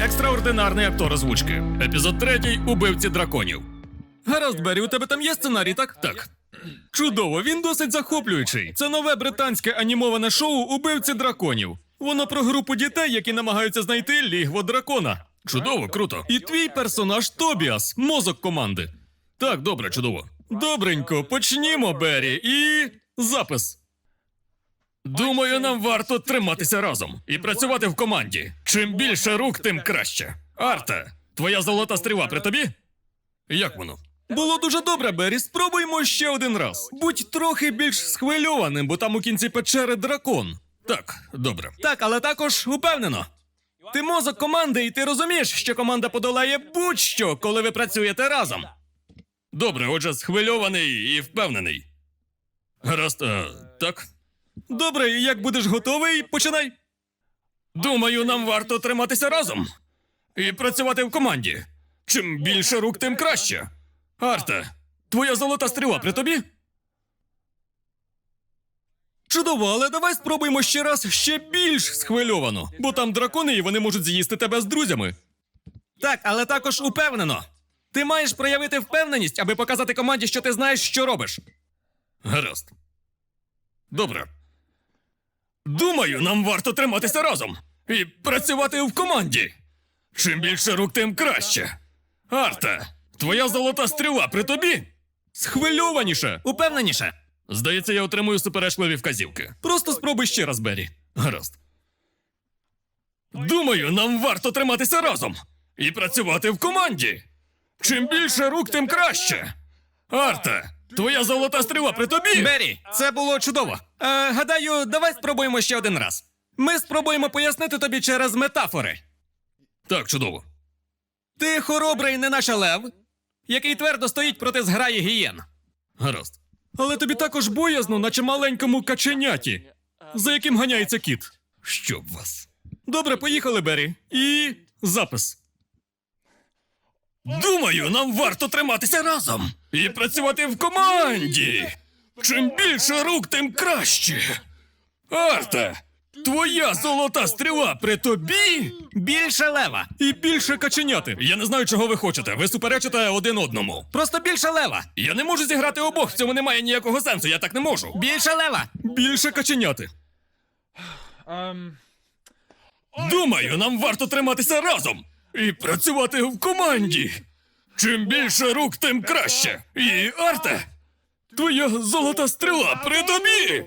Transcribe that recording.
екстраординарний актор озвучки. Епізод третій убивці драконів. Гаразд, Бері, у тебе там є сценарій, так? Так. Чудово, він досить захоплюючий. Це нове британське анімоване шоу Убивці драконів. Воно про групу дітей, які намагаються знайти лігво дракона. Чудово, круто. І твій персонаж Тобіас, мозок команди. Так, добре, чудово. Добренько, почнімо, Бері, і запис. Думаю, нам варто триматися разом і працювати в команді. Чим більше рук, тим краще. Арте, твоя золота стріла при тобі? Як воно? Було дуже добре, Бері. Спробуймо ще один раз. Будь трохи більш схвильованим, бо там у кінці печери дракон. Так, добре. Так, але також упевнено. Ти мозок команди, і ти розумієш, що команда подолає будь-що, коли ви працюєте разом. Добре, отже, схвильований і впевнений. Гаразд, е, так. Добре, як будеш готовий, починай. Думаю, нам варто триматися разом і працювати в команді. Чим більше рук, тим краще. Арте, твоя золота стріла при тобі? Чудово, але давай спробуємо ще раз ще більш схвильовано, бо там дракони і вони можуть з'їсти тебе з друзями. Так, але також упевнено. Ти маєш проявити впевненість, аби показати команді, що ти знаєш, що робиш. Гаразд. Добре. Думаю, нам варто триматися разом і працювати в команді. Чим більше рук, тим краще. Арте, твоя золота стріла при тобі? Схвильованіше, упевненіше. Здається, я отримую суперечливі вказівки. Просто спробуй ще раз, Бері. Гаразд. Думаю, нам варто триматися разом і працювати в команді. Чим більше рук, тим краще. Арте, твоя золота стріла при тобі? Бері, це було чудово. Е, гадаю, давай спробуємо ще один раз. Ми спробуємо пояснити тобі через метафори. Так, чудово. Ти хоробрий, не наче лев, який твердо стоїть проти зграї гієн. Гаразд. Але тобі також боязно, наче маленькому каченяті, за яким ганяється кіт. Щоб вас. Добре, поїхали, Бері. І запис. Думаю, нам варто триматися разом і працювати в команді. Чим більше рук, тим краще. Арте, твоя золота стріла при тобі? Більше лева. І більше каченяти. Я не знаю, чого ви хочете. Ви суперечите один одному. Просто більше лева. Я не можу зіграти обох, в цьому немає ніякого сенсу, я так не можу. Більше лева. Більше каченяти. Um, Думаю, нам варто триматися разом і працювати в команді. Чим більше рук, тим краще. І Арте, твоя золота стріла при тобі.